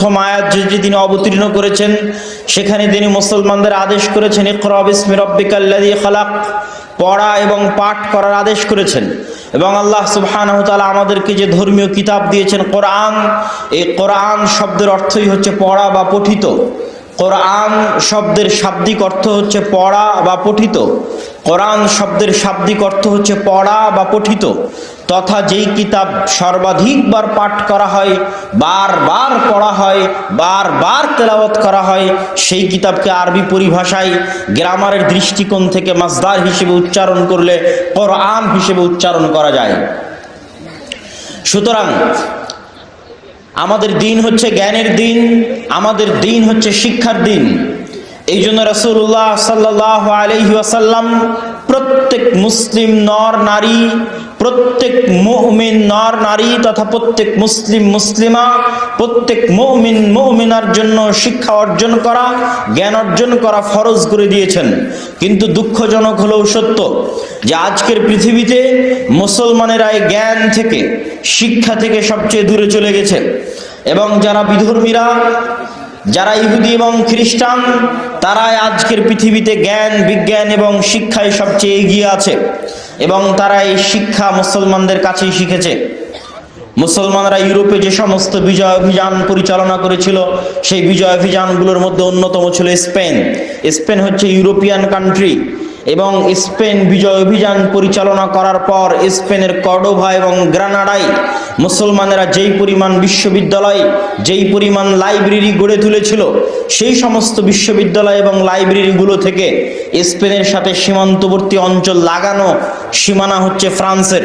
প্রথম আয়াত যে তিনি অবতীর্ণ করেছেন, সেখানে তিনি মুসলমানদের আদেশ করেছেন খালাক। পড়া এবং পাঠ করার আদেশ করেছেন। এবং আল্লাহ সুবহানাহু তাআলা আমাদেরকে যে ধর্মীয় কিতাব দিয়েছেন, কোরআন, এই কোরআন শব্দের অর্থই হচ্ছে পড়া বা পঠিত। কোরআন শব্দের শাব্দিক অর্থ হচ্ছে পড়া বা পঠিত। কোরআন শব্দের শাব্দিক অর্থ হচ্ছে পড়া বা পঠিত। তথা যেই কিতাব সর্বাধিকবার পাঠ করা হয়, বারবার পড়া হয়, বারবার তেলাওয়াত করা হয়, সেই কিতাবকে আরবি পরিভাষায় গ্রামারের দৃষ্টিকোণ থেকে মাসদার হিসেবে উচ্চারণ করলে কোরআন হিসেবে উচ্চারণ করা যায়। সুতরাং আমাদের দিন হচ্ছে জ্ঞানের দিন, আমাদের দিন হচ্ছে শিক্ষার দিন। এই জন্য রসুল্লাহ সাল্লাহ আলহি আসাল্লাম প্রত্যেক মুসলিম নর, নারী প্রত্যেক মুমিন নর, নারী তথা প্রত্যেক মুসলিম, মুসলিমা, প্রত্যেক মুমিন, মুমিনার জন্য শিক্ষা অর্জন করা, জ্ঞান অর্জন করা ফরজ করে দিয়েছেন। কিন্তু দুঃখজনক হলেও সত্য যে আজকের পৃথিবীতে মুসলমানেরা এই জ্ঞান থেকে, শিক্ষা থেকে সবচেয়ে দূরে চলে গেছে। এবং যারা বিধর্মীরা যারা ইহুদি এবং খ্রিস্টান, তারাই আজকের পৃথিবীতে জ্ঞান, বিজ্ঞান এবং শিক্ষায় সবচেয়ে এগিয়ে আছে এবং তারা এই শিক্ষা মুসলমানদের কাছেই শিখেছে। মুসলমানরা ইউরোপে যে সমস্ত বিজয় অভিযান পরিচালনা করেছিল, সেই বিজয় অভিযানগুলোর মধ্যে অন্যতম ছিল স্পেন। স্পেন হচ্ছে ইউরোপিয়ান কান্ট্রি এবং স্পেন বিজয় অভিযান পরিচালনা করার পর স্পেনের কর্ডোভা এবং গ্রানাডাই মুসলমানেরা যেই পরিমাণ বিশ্ববিদ্যালয়, যেই পরিমাণ লাইব্রেরি গড়ে তুলেছিল, সেই সমস্ত বিশ্ববিদ্যালয় এবং লাইব্রেরিগুলো থেকে স্পেনের সাথে সীমান্তবর্তী অঞ্চল লাগানো সীমানা হচ্ছে ফ্রান্সের,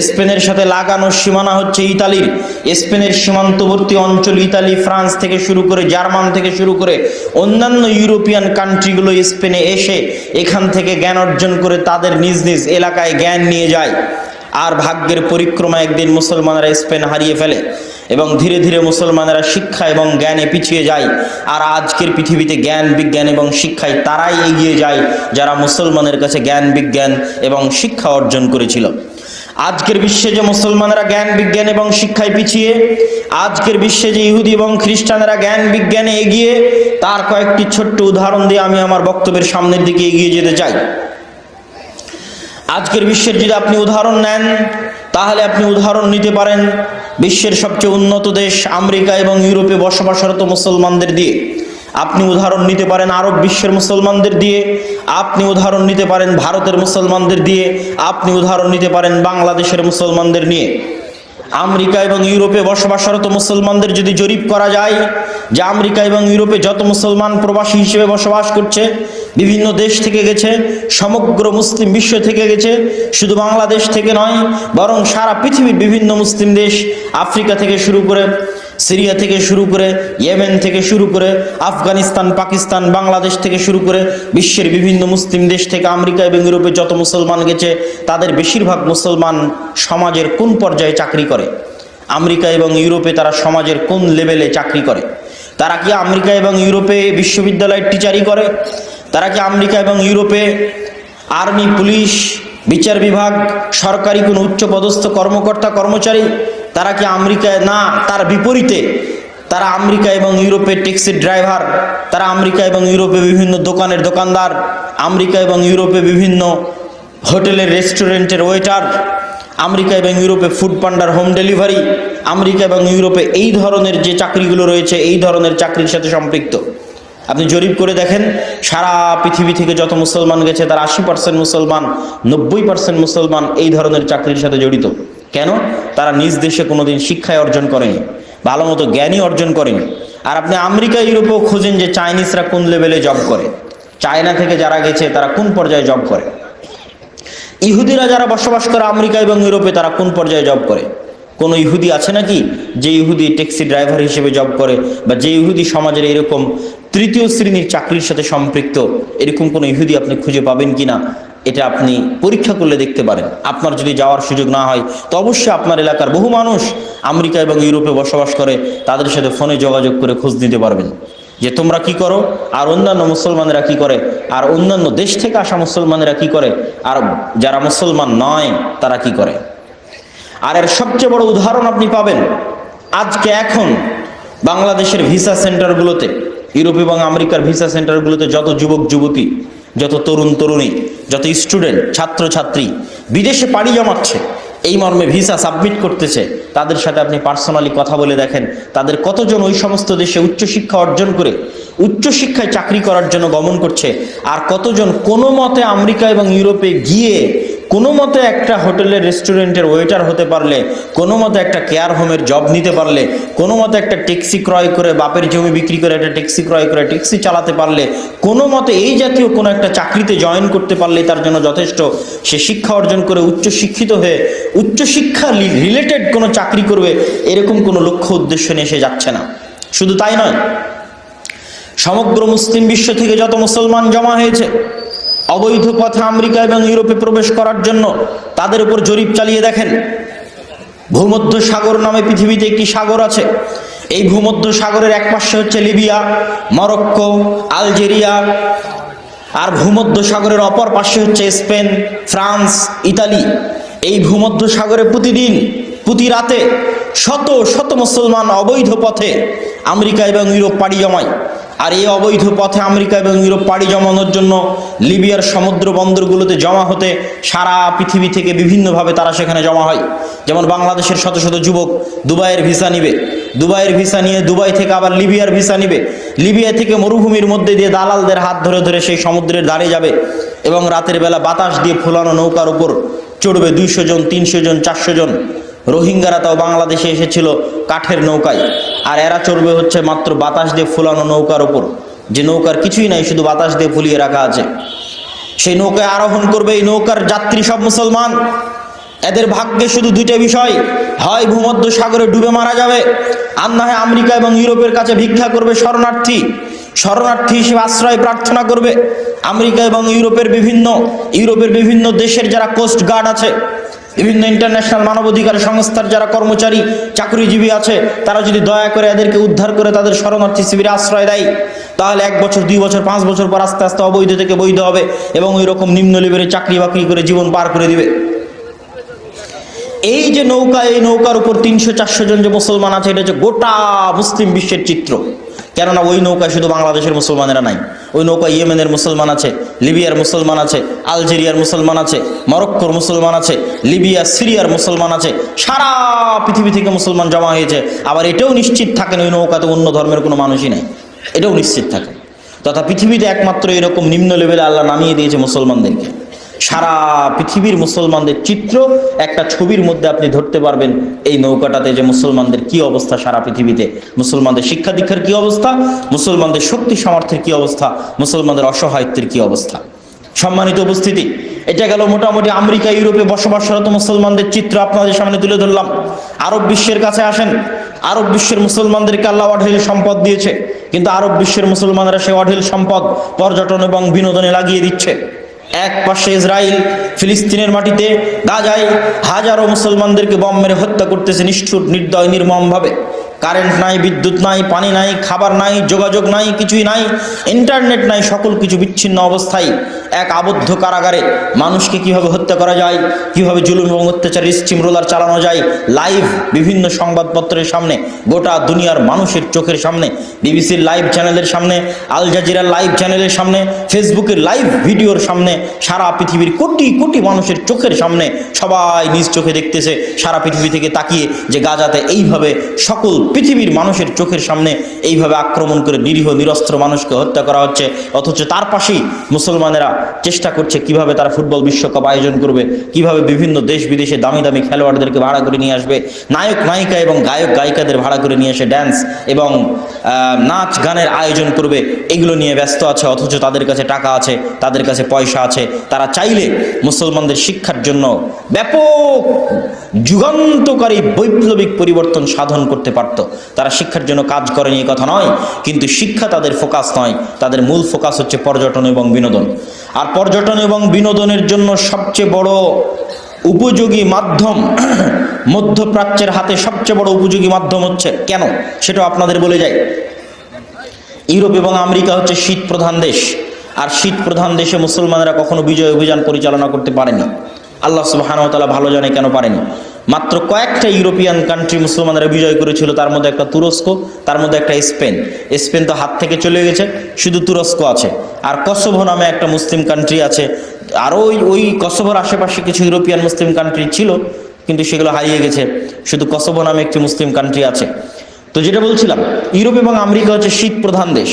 স্পেনের সাথে লাগানো সীমানা হচ্ছে ইতালির, স্পেনের সীমান্তবর্তী অঞ্চল ইতালি, ফ্রান্স থেকে শুরু করে জার্মান থেকে শুরু করে অন্যান্য ইউরোপিয়ান কান্ট্রিগুলো স্পেনে এসে এখান থেকে জ্ঞান অর্জন করে তাদের নিজ নিজ এলাকায় জ্ঞান নিয়ে যায়। আর ভাগ্যের পরিক্রমা একদিন মুসলমানরা স্পেন হারিয়ে ফেলে এবং ধীরে ধীরে মুসলমানেরা শিক্ষা এবং জ্ঞানে পিছিয়ে যায়। আর আজকের পৃথিবীতে জ্ঞান, বিজ্ঞান এবং শিক্ষায় তারাই এগিয়ে যায় যারা মুসলমানের কাছে জ্ঞান, বিজ্ঞান এবং শিক্ষা অর্জন করেছিল। আজকের বিশ্বে যে মুসলমানেরা জ্ঞান, বিজ্ঞান এবং শিক্ষায় পিছিয়ে, আজকের বিশ্বে যে ইহুদি এবং খ্রিস্টানেরা জ্ঞান, বিজ্ঞানে এগিয়ে, তার কয়েকটি ছোট্ট উদাহরণ দিয়ে আমি আমার বক্তব্যের সামনের দিকে এগিয়ে যেতে চাই। আজকের বিশ্বের যদি আপনি উদাহরণ নেন, তাহলে আপনি উদাহরণ নিতে পারেন বিশ্বের সবচেয়ে উন্নত দেশ আমেরিকা এবং ইউরোপে বসবাসরত মুসলমানদের দিয়ে। আপনি উদাহরণ নিতে পারেন আরব বিশ্বের মুসলমানদের দিয়ে, আপনি উদাহরণ নিতে পারেন ভারতের মুসলমানদের দিয়ে, আপনি উদাহরণ নিতে পারেন বাংলাদেশের মুসলমানদের নিয়ে। আমেরিকা এবং ইউরোপে বসবাসরত মুসলমানদের যদি জরিপ করা যায় যে আমেরিকা এবং ইউরোপে যত মুসলমান প্রবাসী হিসেবে বসবাস করছে, বিভিন্ন দেশ থেকে গেছে, সমগ্র মুসলিম বিশ্ব থেকে গেছে, শুধু বাংলাদেশ থেকে নয়, বরং সারা পৃথিবীর বিভিন্ন মুসলিম দেশ আফ্রিকা থেকে শুরু করে সিরিয়া থেকে শুরু করে ইয়েমেন থেকে শুরু করে আফগানিস্তান, পাকিস্তান, বাংলাদেশ থেকে শুরু করে বিশ্বের বিভিন্ন মুসলিম দেশ থেকে আমেরিকা এবং ইউরোপে যত মুসলমান গেছে, তাদের বেশিরভাগ মুসলমান সমাজের কোন পর্যায়ে চাকরি করে? আমেরিকা এবং ইউরোপে তারা সমাজের কোন লেভেলে চাকরি করে? তারা কি আমেরিকা এবং ইউরোপে বিশ্ববিদ্যালয়ের টিচারই করে? তারা কি আমেরিকা এবং ইউরোপে আর্মি, পুলিশ, বিচার বিভাগ, সরকারি কোনো উচ্চপদস্থ কর্মকর্তা, কর্মচারী? তারা কি আমেরিকায়? না, তার বিপরীতে। তারা আমেরিকা এবং ইউরোপের ট্যাক্সির ড্রাইভার, তারা আমেরিকা এবং ইউরোপে বিভিন্ন দোকানের দোকানদার, আমেরিকা এবং ইউরোপে বিভিন্ন হোটেলের, রেস্টুরেন্টের ওয়েটার, আমেরিকা এবং ইউরোপে ফুড পান্ডার হোম ডেলিভারি, আমেরিকা এবং ইউরোপে এই ধরনের যে চাকরিগুলো রয়েছে, এই ধরনের চাকরির সাথে সম্পৃক্ত। আপনি জরিপ করে দেখেন, সারা পৃথিবী থেকে যত মুসলমান গেছে, তার আশি পার্সেন্ট মুসলমান, নব্বই পার্সেন্ট মুসলমান এই ধরনের চাকরির সাথে জড়িত। কেন? তারা নিজ দেশে কোনোদিন শিক্ষায় অর্জন করেনি ভালো মতো জ্ঞানই অর্জন করেনি। আর আপনি আমেরিকা, ইউরোপেও খোঁজেন যে চাইনিজরা কোন লেভেলে জব করে। চায়না থেকে যারা গেছে, তারা কোন পর্যায়ে জব করে? ইহুদিরা যারা বসবাস করে আমেরিকা এবং ইউরোপে, তারা কোন পর্যায়ে জব করে? কোনো ইহুদি আছে নাকি যে ইহুদি ট্যাক্সি ড্রাইভার হিসেবে জব করে বা যে ইহুদি সমাজের এরকম তৃতীয় শ্রেণির চাকরির সাথে সম্পৃক্ত? এরকম কোনো ইহুদি আপনি খুঁজে পাবেন কিনা? এটা আপনি পরীক্ষা করলে দেখতে পারেন। আপনার যদি যাওয়ার সুযোগ না হয়, তো অবশ্যই আপনার এলাকার বহু মানুষ আমেরিকা এবং ইউরোপে বসবাস করে, তাদের সাথে ফোনে যোগাযোগ করে খোঁজ নিতে পারবেন। যে তোমরা কি করো, আর অন্যান্য মুসলমানেরা কি করে, আর অন্যান্য দেশ থেকে আসা মুসলমানেরা কি করে, আর যারা মুসলমান নয়, তারা কি করে? আর এর সবচেয়ে বড় উদাহরণ আপনি পাবেন, আজকে এখন বাংলাদেশের ভিসা সেন্টারগুলোতে, ইউরোপ এবং আমেরিকার ভিসা সেন্টারগুলোতে যত যুবক যুবতী যত তরুণ তরুণী, যত স্টুডেন্ট ছাত্র ছাত্রী বিদেশে পাড়ি জমাচ্ছে, এই মর্মে ভিসা সাবমিট করতেছে, তাদের সাথে আপনি পার্সোনালি কথা বলে দেখেন, তাদের কতজন ওই সমস্ত দেশে উচ্চশিক্ষা অর্জন করে, উচ্চশিক্ষায় চাকরি করার জন্য গমন করছে, আর কতজন কোনো মতে আমেরিকা এবং ইউরোপে গিয়ে কোনো মতে একটা হোটেলের রেস্টুরেন্টের ওয়েটার হতে পারলে, কোনো মতে একটা কেয়ার হোমের জব নিতে পারলে, কোনো মতে একটা ট্যাক্সি ক্রয় করে বাপের জমি বিক্রি করে একটা ট্যাক্সি ক্রয় করে ট্যাক্সি চালাতে পারলে, কোনো মতে এই জাতীয় কোনো একটা চাকরিতে জয়েন করতে পারলে তার জন্য যথেষ্ট। সে শিক্ষা অর্জন করে উচ্চ শিক্ষিত হয়ে, উচ্চশিক্ষা রিলেটেড কোনো চাকরি করবে, এরকম কোনো লক্ষ্য উদ্দেশ্য নিয়ে সে যাচ্ছে না। শুধু তাই নয়, সমগ্র মুসলিম বিশ্ব থেকে যত মুসলমান জমা হয়েছে অবৈধ পথে আমেরিকা এবং ইউরোপে প্রবেশ করার জন্য তাদের উপর জরিপ চালিয়ে দেখেন। ভূমধ্য সাগর নামে পৃথিবীতে একটি সাগর আছে। এই ভূমধ্য সাগরের এক পাশে হচ্ছে লিবিয়া, মরক্কো, আলজেরিয়া আর ভূমধ্য সাগরের অপর পাশে হচ্ছে স্পেন, ফ্রান্স, ইতালি। এই ভূমধ্য সাগরে প্রতিদিন, প্রতি রাতে শত শত মুসলমান অবৈধ পথে আমেরিকা এবং ইউরোপ পাড়ি জমায়। আর এই অবৈধ পথে আমেরিকা এবং ইউরোপ পাড়ি জমানোর জন্য লিবিয়ার সমুদ্র বন্দরগুলোতে জমা হতে সারা পৃথিবী থেকে বিভিন্নভাবে তারা সেখানে জমা হয়। যেমন বাংলাদেশের শত শত যুবক দুবাইয়ের ভিসা নিবে। দুবাইয়ের ভিসা নিয়ে দুবাই থেকে আবার লিবিয়ার ভিসা নিবে। লিবিয়া থেকে মরুভূমির মধ্যে দিয়ে দালালদের হাত ধরে ধরে সেই সমুদ্রের ধারে যাবে এবং রাতের বেলা বাতাস দিয়ে ফোলানো নৌকার উপর চড়বে দুইশো জন, তিনশো জন, চারশো জন। রোহিঙ্গারা তাও বাংলাদেশে এসেছিল কাঠের নৌকায়। আর এরা চড়বে হচ্ছে মাত্র বাতাস দিয়ে ফুলানো নৌকার ওপর। যে নৌকার কিছুই নাই, শুধু বাতাস দিয়ে ফুলিয়ে রাখা আছে। সেই নৌকায় আরোহণ করবে এই নৌকার যাত্রী সব মুসলমান। এদের ভাগ্যে শুধু দুইটা বিষয়, হয় ভূমধ্য সাগরে ডুবে মারা যাবে, আর না হয় আমেরিকা এবং ইউরোপের কাছে ভিক্ষা করবে শরণার্থী। শরণার্থী হিসেবে আশ্রয় প্রার্থনা করবে। আমেরিকা এবং ইউরোপের বিভিন্ন ইউরোপের বিভিন্ন দেশের যারা কোস্ট গার্ড আছে বিভিন্ন ইন্টারন্যাশনাল মানবাধিকার সংস্থার যারা কর্মচারী, চাকরিজীবী আছে, তারা যদি দয়া করে এদেরকে উদ্ধার করে তাদের শরণার্থী শিবিরে আশ্রয় দেয়, তাহলে এক বছর, দুই বছর, পাঁচ বছর পর আস্তে আস্তে অবৈধ থেকে বৈধ হবে এবং ওই রকম নিম্ন লেভেলে চাকরি বাকরি করে জীবন পার করে দিবে। এই যে নৌকা, এই নৌকার উপর তিনশো চারশো জন যে মুসলমান আছে, এটা হচ্ছে গোটা মুসলিম বিশ্বের চিত্র। কেননা ওই নৌকায় শুধু বাংলাদেশের মুসলমানেরা নাই। ওই নৌকা ইয়েমেনের মুসলমান আছে, লিবিয়ার মুসলমান আছে, আলজেরিয়ার মুসলমান আছে, মরক্কোর মুসলমান আছে, লিবিয়া, সিরিয়ার মুসলমান আছে, সারা পৃথিবী থেকে মুসলমান জমা হয়েছে। আবার এটাও নিশ্চিত থাকেন ওই নৌকাতে অন্য ধর্মের কোনো মানুষই নেই। এটাও নিশ্চিত থাকে। তথা পৃথিবীতে একমাত্র এরকম নিম্ন লেভেলে আল্লাহ নামিয়ে দিয়েছে মুসলমানদেরকে। সারা পৃথিবীর মুসলমানদের চিত্র একটা ছবির মধ্যে আপনি ধরতে পারবেন এই নৌকাটাতে যে মুসলমানদের কি অবস্থা সারা পৃথিবীতে। মুসলমানদের শিক্ষা দীক্ষার কি অবস্থা? মুসলমানদের শক্তি সামর্থ্যের কি অবস্থা? মুসলমানদের অসহায়ত্বের কি অবস্থা? সম্মানিত উপস্থিতি, এটা গেল মোটামুটি আমেরিকা, ইউরোপে বসবাসরত মুসলমানদের চিত্র আপনাদের সামনে তুলে ধরলাম। আরব বিশ্বের কাছে আসেন। আরব বিশ্বের মুসলমানদেরকে আল্লাহ অঢেল সম্পদ দিয়েছে। কিন্তু আরব বিশ্বের মুসলমানরা সে অঢেল সম্পদ পর্যটন এবং বিনোদনে লাগিয়ে দিচ্ছে। এক পাশে ইসরায়েল, ফিলিস্তিনের মাটিতে গাজায় হাজারো মুসলমানদেরকে বম মেরে হত্যা করতেছে নিষ্ঠুর, নির্দয়, নির্মমভাবে। কারেন্ট নাই, বিদ্যুৎ নাই, পানি নাই, খাবার নাই, যোগাযোগ নাই, কিছুই নাই, ইন্টারনেট নাই, সকল কিছু বিচ্ছিন্ন অবস্থায় এক আবদ্ধ কারাগারে। মানুষকে কীভাবে হত্যা করা যায়, কীভাবে জুলুম এবং অত্যাচার স্টিম রোলার চালানো যায়, লাইভ বিভিন্ন সংবাদপত্রের সামনে, গোটা দুনিয়ার মানুষের চোখের সামনে, বিবিসির লাইভ চ্যানেলের সামনে, আল জাজিরার লাইভ চ্যানেলের সামনে, ফেসবুকের লাইভ ভিডিওর সামনে, সারা পৃথিবীর কোটি কোটি মানুষের চোখের সামনে সবাই নিজ চোখে দেখতেছে, সারা পৃথিবী থেকে তাকিয়ে যে গাজাতে এইভাবে সকল পৃথিবীর মানুষের চোখের সামনে এইভাবে আক্রমণ করে নিরীহ, নিরস্ত্র মানুষকে হত্যা করা হচ্ছে। অথচ তার পাশেই মুসলমানেরা চেষ্টা করছে কীভাবে তারা ফুটবল বিশ্বকাপ আয়োজন করবে, কীভাবে বিভিন্ন দেশ বিদেশে দামি দামি খেলোয়াড়দেরকে ভাড়া করে নিয়ে আসবে। নায়ক, নায়িকা এবং গায়ক, গায়িকাদের ভাড়া করে নিয়ে এসে ড্যান্স এবং নাচ গানের আয়োজন করবে, এগুলো নিয়ে ব্যস্ত আছে। অথচ তাদের কাছে টাকা আছে, তাদের কাছে পয়সা আছে। তারা চাইলে মুসলমানদের শিক্ষার জন্য ব্যাপক যুগান্তকারী বৈপ্লবিক পরিবর্তন সাধন করতে পারত। তারা শিক্ষার জন্য কাজ করেনি এ কথা নয়, কিন্তু শিক্ষা তাদের ফোকাস নয়, তাদের মূল ফোকাস হচ্ছে পর্যটন এবং বিনোদন। আর পর্যটন এবং বিনোদনের জন্য সবচেয়ে বড় উপযোগী মাধ্যম মধ্যপ্রাচ্যের হাতে সবচেয়ে বড় উপযোগী মাধ্যম হচ্ছে কেন? সেটা আপনাদের বলে যাই। ইউরোপ এবং আমেরিকা হচ্ছে শীত প্রধান দেশ, আর শীত প্রধান দেশে মুসলমানেরা কখনো বিজয় অভিযান পরিচালনা করতে পারেনি। আল্লাহ সুবাহানতালা ভালো জানে কেন পারেনি। মাত্র কয়েকটা ইউরোপিয়ান কান্ট্রি মুসলমানরা বিজয় করেছিল, তার মধ্যে একটা তুরস্ক, তার মধ্যে একটা স্পেন। স্পেন তো হাত থেকে চলে গেছে, শুধু তুরস্ক আছে। আর কসোভো নামে একটা মুসলিম কান্ট্রি আছে। আরও ওই ওই কসোভোর আশেপাশে কিছু ইউরোপিয়ান মুসলিম কান্ট্রি ছিল, কিন্তু সেগুলো হারিয়ে গেছে। শুধু কসোভো নামে একটি মুসলিম কান্ট্রি আছে। তো যেটা বলছিলাম, ইউরোপ এবং আমেরিকা হচ্ছে শীত প্রধান দেশ।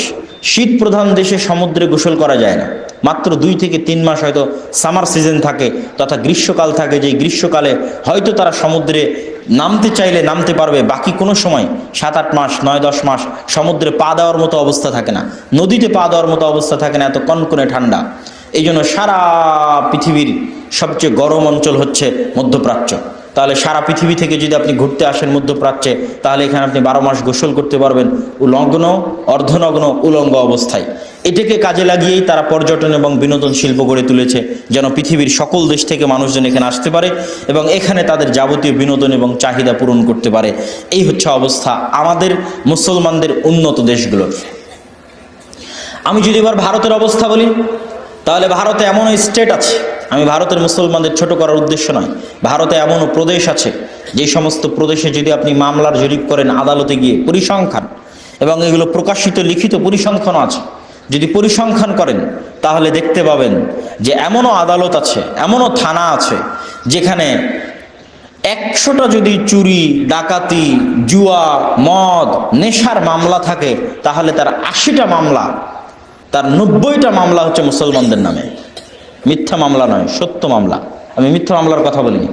শীত প্রধান দেশে সমুদ্রে গোসল করা যায় না। মাত্র দুই থেকে তিন মাস হয়তো সামার সিজন থাকে তথা গ্রীষ্মকাল থাকে যে গ্রীষ্মকালে হয়তো তারা সমুদ্রে নামতে চাইলে নামতে পারবে, বাকি কোনো সময় সাত আট মাস, নয় দশ মাস সমুদ্রে পা দেওয়ার মতো অবস্থা থাকে না। নদীতে পা দেওয়ার মতো অবস্থা থাকে না, এত কনকনে ঠান্ডা। এই জন্য সারা পৃথিবীর সবচেয়ে গরম অঞ্চল হচ্ছে মধ্যপ্রাচ্য। তাহলে সারা পৃথিবী থেকে যদি আপনি ঘুরতে আসেন মধ্যপ্রাচ্যে, তাহলে এখানে আপনি বারো মাস গোসল করতে পারবেন উলগ্ন অর্ধনগ্ন, উলঙ্গ অবস্থায়। এটাকে কাজে লাগিয়েই তারা পর্যটন এবং বিনোদন শিল্প গড়ে তুলেছে, যেন পৃথিবীর সকল দেশ থেকে মানুষজন এখানে আসতে পারে এবং এখানে তাদের যাবতীয় বিনোদন এবং চাহিদা পূরণ করতে পারে। এই হচ্ছে অবস্থা আমাদের মুসলমানদের উন্নত দেশগুলোর আমি যদি এবার ভারতের অবস্থা বলি, তাহলে ভারতে এমনও স্টেট আছে আমি ভারতের মুসলমানদের ছোট করার উদ্দেশ্য নয়। ভারতে এমনও প্রদেশ আছে, যে সমস্ত প্রদেশে যদি আপনি মামলার জরিপ করেন, আদালতে গিয়ে পরিসংখ্যান, এবং এগুলো প্রকাশিত, লিখিত পরিসংখ্যানও আছে। যদি পরিসংখ্যান করেন, তাহলে দেখতে পাবেন যে এমনও আদালত আছে, এমনও থানা আছে, যেখানে একশোটা যদি চুরি, ডাকাতি, জুয়া, মদ, নেশার মামলা থাকে, তাহলে তার আশিটা মামলা, তার নব্বইটা মামলা হচ্ছে মুসলমানদের নামে। মিথ্যা মামলা নয় সত্য মামলা। আমি মিথ্যা মামলার কথা বলিনি।